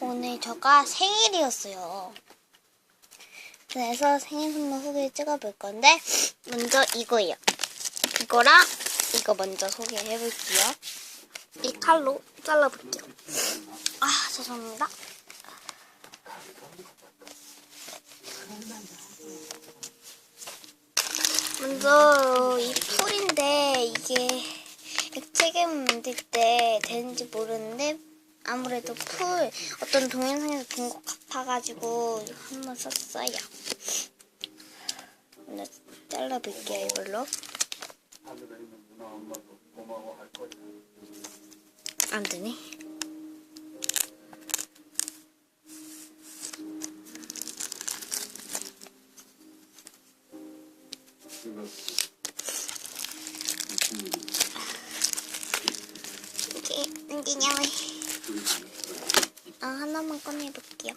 오늘 저가 생일이었어요. 그래서 생일 선물 후기 찍어볼 건데 먼저 이거예요. 이거랑 이거 먼저 소개해 볼게요. 이 칼로 잘라볼게요. 아 죄송합니다. 먼저 이 풀인데 이게 액체괴물 만들 때 되는지 모르는데 아무래도 풀 어떤 동영상에서 본 것 같아가지고 한번 썼어요. 먼저 잘라볼게요 이걸로. 안 되네. 하나만 꺼내볼게요.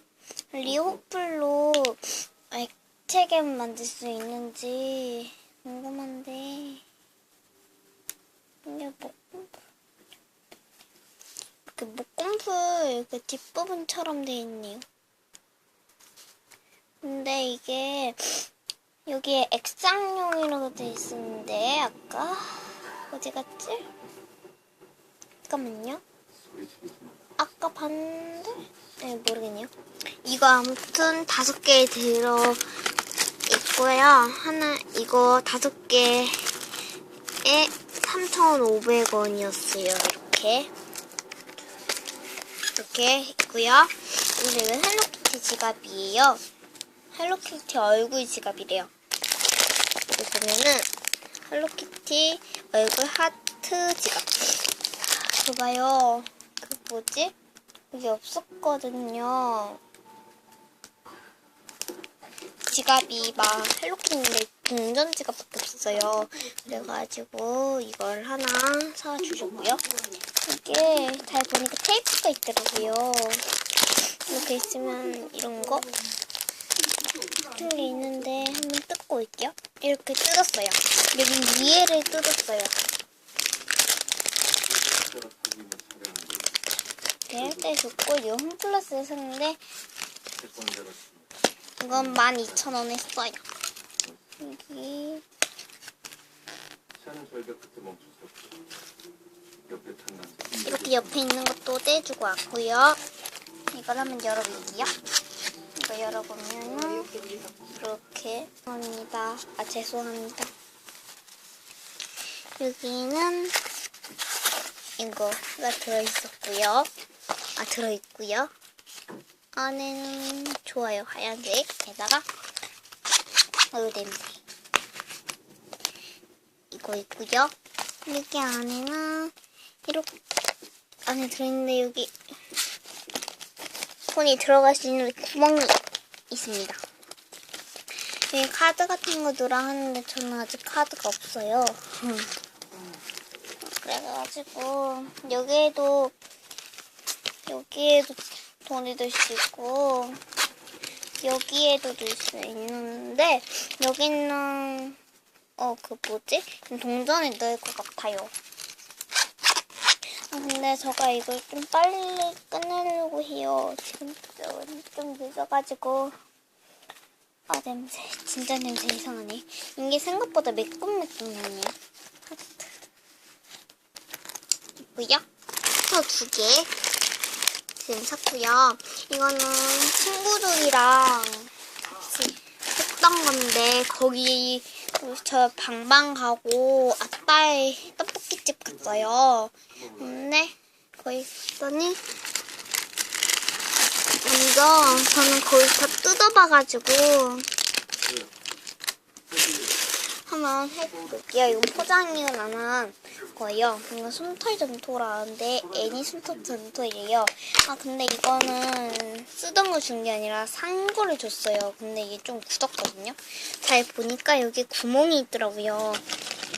리호플로 액체괴물 만들 수 있는지 궁금한데 이게 목공풀 그 목공풀 그 뒷부분처럼 돼 있네요. 근데 이게 여기에 액상용이라고 돼 있었는데 아까 어디 갔지? 잠깐만요. 아까 봤는데? 네, 모르겠네요. 이거 아무튼 다섯 개 들어 있고요. 하나, 이거 다섯 개에 3,500원이었어요. 이렇게. 이렇게 있고요. 근데 이거 헬로키티 지갑이에요. 헬로키티 얼굴 지갑이래요. 여기 보면은 헬로키티 얼굴 하트 지갑. 봐봐요. 그 뭐지? 여기 없었거든요. 지갑이 막 헬로키인데 동전 지갑밖에 없어요. 그래가지고 이걸 하나 사주셨고요. 이게 잘 보니까 테이프가 있더라고요. 이렇게 있으면 이런 거 같은 게 있는데 한번 뜯고 올게요. 이렇게 뜯었어요. 여기 위에를 뜯었어요. 이렇게 떼줬고 이거 홈플러스에 샀는데 이건 12,000원에 써요. 여기 이렇게 옆에 있는 것도 떼주고 왔고요. 이걸 한번 열어볼게요. 이거 열어보면은 이렇게 합니다. 아 죄송합니다. 여기는 이거가 들어있었고요. 아 들어있고요. 안에는 좋아요 하얀색에다가 어유 냄새 이거 있고요. 여기 안에는 이렇게 안에 들어있는데 여기 폰이 들어갈 수 있는 구멍이 있습니다. 여기 카드 같은 거 넣으라 하는데 저는 아직 카드가 없어요. 그래가지고 여기에도 여기에도 돈이 들 수 있고 여기에도 들 수 있는데 여기는 어 그 뭐지 동전에 넣을 것 같아요. 아, 근데 제가 이걸 좀 빨리 끝내려고 해요. 지금 좀- 좀 늦어가지고. 아, 냄새. 진짜 냄새 이상하네. 이게 생각보다 매끈매끈하네요. 하트. 있고요. 또 두 개. 지금 샀고요. 이거는 친구들이랑 했던 건데, 거기 저 방방 가고 아빠의 떡볶이집 갔어요. 근데 거기 갔더니 먼저 저는 거기 다 뜯어봐가지고 한번 해볼게요. 이건 포장이 안한 거예요. 이거 솜털 점토라는데 애니 솜털 점토예요. 아 근데 이거는 쓰던 거 준 게 아니라 산 거를 줬어요. 근데 이게 좀 굳었거든요. 잘 보니까 여기 구멍이 있더라고요.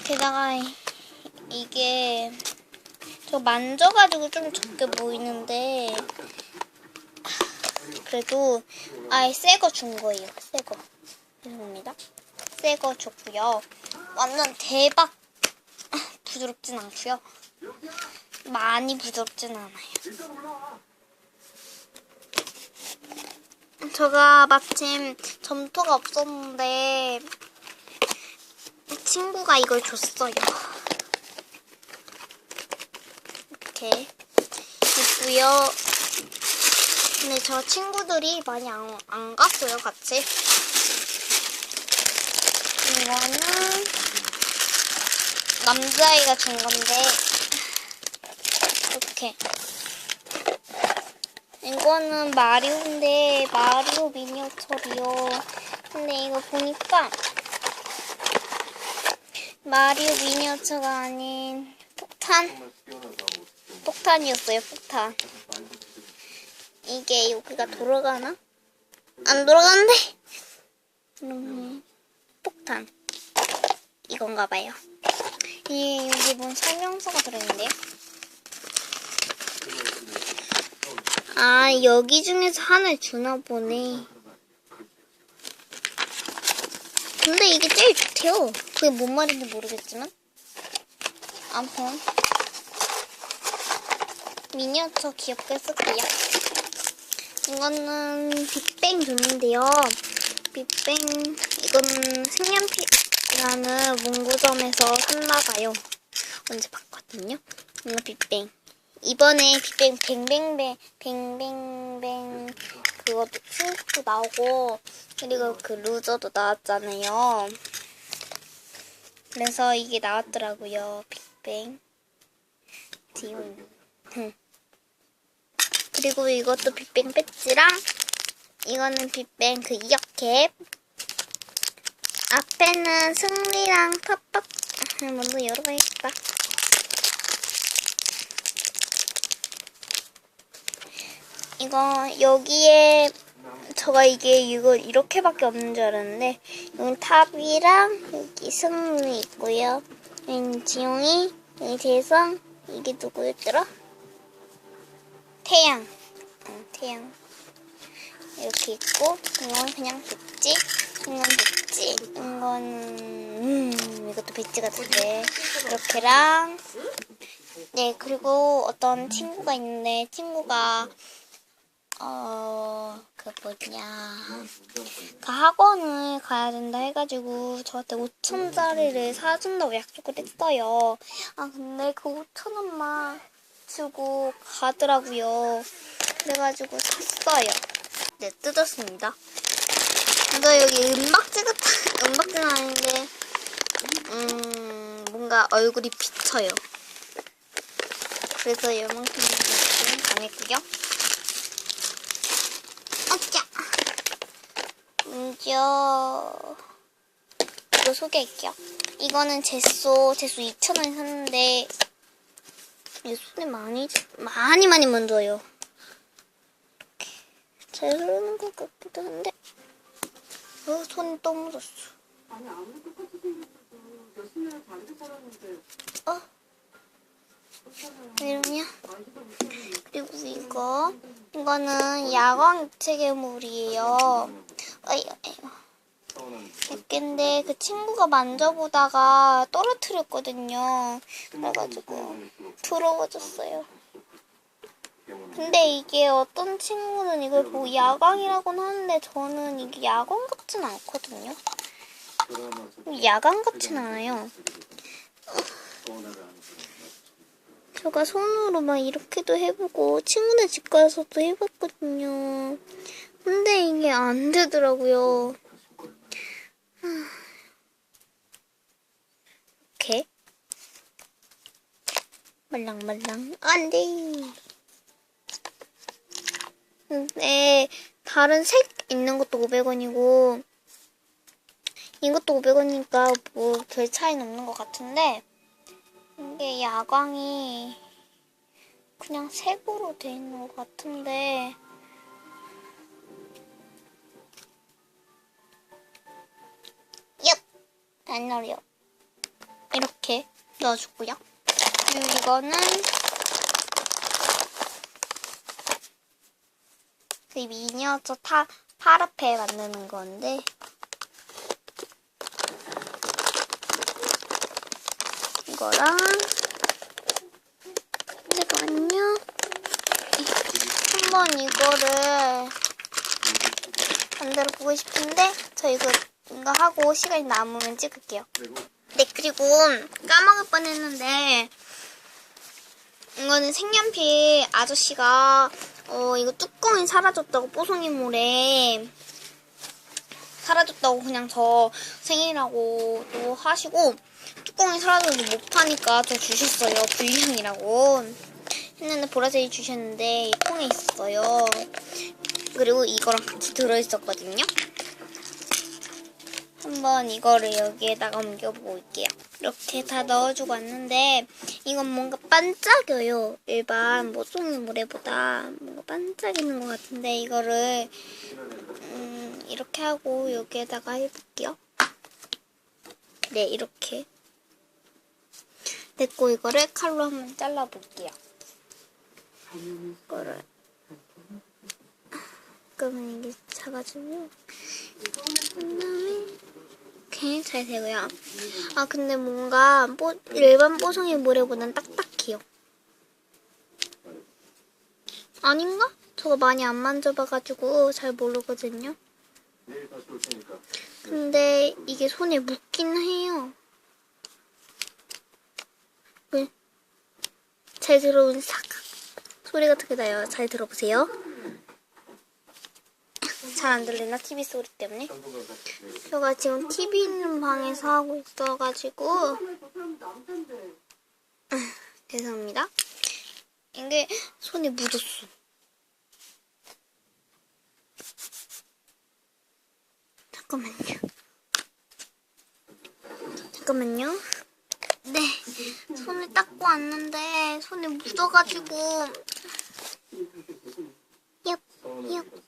게다가 이- 이게 저 만져가지고 좀 적게 보이는데 그래도 아예 새 거 준 거예요. 새 거. 죄송합니다. 새 거 줬고요. 완전 대박 부드럽진 않고요. 많이 부드럽진 않아요. 제가 마침 점토가 없었는데 친구가 이걸 줬어요. 이렇게 있고요. 근데 저 친구들이 많이 안, 안 갔어요, 같이. 이거는 남자아이가 준 건데 이렇게 이거는 마리오인데 마리오 미니어처리요. 근데 이거 보니까 마리오 미니어처가 아닌 폭탄 폭탄이었어요. 폭탄. 이게 여기가 돌아가나? 안 돌아가는데? 폭탄. 이건가 봐요. 이 여기 뭔 설명서가 들어있는데요? 아 여기 중에서 하나를 주나 보네. 근데 이게 제일 좋대요. 그게 뭔 말인지 모르겠지만. 아무튼 미니어처 귀엽게 쓸게요. 이거는 빅뱅 줬는데요. 빅뱅 이거는 색연필 이라는 문구점에서 샀나봐요. 언제 봤거든요. 이거 빅뱅. 이번에 빅뱅 뱅뱅뱅 뱅뱅뱅 그것도 친구도 나오고 그리고 그 루저도 나왔잖아요. 그래서 이게 나왔더라고요. 빅뱅. 디온. 응. 그리고 이것도 빅뱅 배지랑 이거는 빅뱅 그 이어캡 앞에는 승리랑 팝팝 먼저 열어봐야겠다 이거 여기에 저가 이게 이거 이렇게밖에 없는 줄 알았는데 여기 탑이랑 여기 승리 있고요 여기 지용이 여기 대성 이게 누구였더라? 태양. 응, 태양. 이렇게 있고, 이건 그냥 배지. 이건 배지. 이거는, 음, 이것도 배지 같은데. 이렇게랑, 네, 그리고 어떤 친구가 있는데, 친구가, 어, 그 뭐냐. 그 학원을 가야 된다 해가지고, 저한테 5천짜리를 사준다고 약속을 했어요. 아, 근데 그 5천원만 주고 가더라고요. 그래가지고 샀어요. 네, 뜯었습니다. 근데 여기 은박지 같은, 은박지는 아닌데, 음, 뭔가 얼굴이 비쳐요. 그래서 이만큼은 안 했고요. 아짜! 먼저, 이거 소개할게요. 이거는 제소, 제소 2,000원에 샀는데, 이 손에 많이 많이 많이. 이렇게 잘 흐르는 것 같기도 한데, 어 손이 또 묻었어. 아니 아무리 똑같이 생겼어도 열심히 해서 잘될 거라는데 어왜 이러냐? 말도 못하는 그리고 이거 이거는 야광. 어이 어이. 서운한 근데 그 친구가 만져보다가 떨어뜨렸거든요. 그래가지고 더러워졌어요. 근데 이게 어떤 친구는 이걸 보고 야광이라고는 하는데 저는 이게 야광 같진 않거든요. 야광 같진 않아요. 제가 손으로 막 이렇게도 해보고 친구네 집 가서도 해봤거든요. 근데 이게 안 되더라고요. 이렇게 말랑말랑 안 돼. 근데 다른 색 있는 것도 500원이고 이것도 500원이니까 뭐 별 차이는 없는 것 같은데 이게 야광이 그냥 색으로 돼 있는 것 같은데 얍! 안 넣어요. 이렇게 넣어주고요. 그리고 이거는 그 미니어처 타, 파라페 만드는 건데 이거랑 잠깐만요. 한번 이거를 반대로 보고 싶은데 저 이거 이거 하고 시간이 남으면 찍을게요. 네 그리고 까먹을 뻔했는데 이거는 색연필 아저씨가 어 이거 뚜껑이 사라졌다고 뽀송이 물에. 사라졌다고 그냥 저 생일이라고 또 하시고 뚜껑이 사라져서 못 파니까 저 주셨어요. 불량이라고. 했는데 보라색이 주셨는데 이 통에 있었어요. 그리고 이거랑 같이 들어있었거든요. 한번 이거를 여기에다가 옮겨볼게요. 이렇게 다 넣어주고 왔는데 이건 뭔가 반짝여요. 일반 뭐 뽀송이물에보다 뭔가 반짝이는 것 같은데 이거를 음, 이렇게 하고 여기에다가 해볼게요. 네 이렇게 됐고 이거를 칼로 한번 잘라볼게요. 이거를 그러면 이게 작아지고 그다음에 이렇게 잘 되고요. 아 근데 뭔가 뽀, 일반 뽀송이 모래보단 딱딱해요. 아닌가? 저거 많이 안 만져봐가지고 잘 모르거든요. 근데 이게 손에 묻긴 해요. 왜? 잘 들어온 삭 소리가 어떻게 나요? 잘 들어보세요. 잘 안 들리나? TV 소리 때문에? 제가 지금 TV 있는 방에서 하고 있어가지고. 죄송합니다. 이게 손에 묻었어. 잠깐만요. 잠깐만요. 네, 손을 닦고 왔는데 손에 묻어가지고 얍, 얍.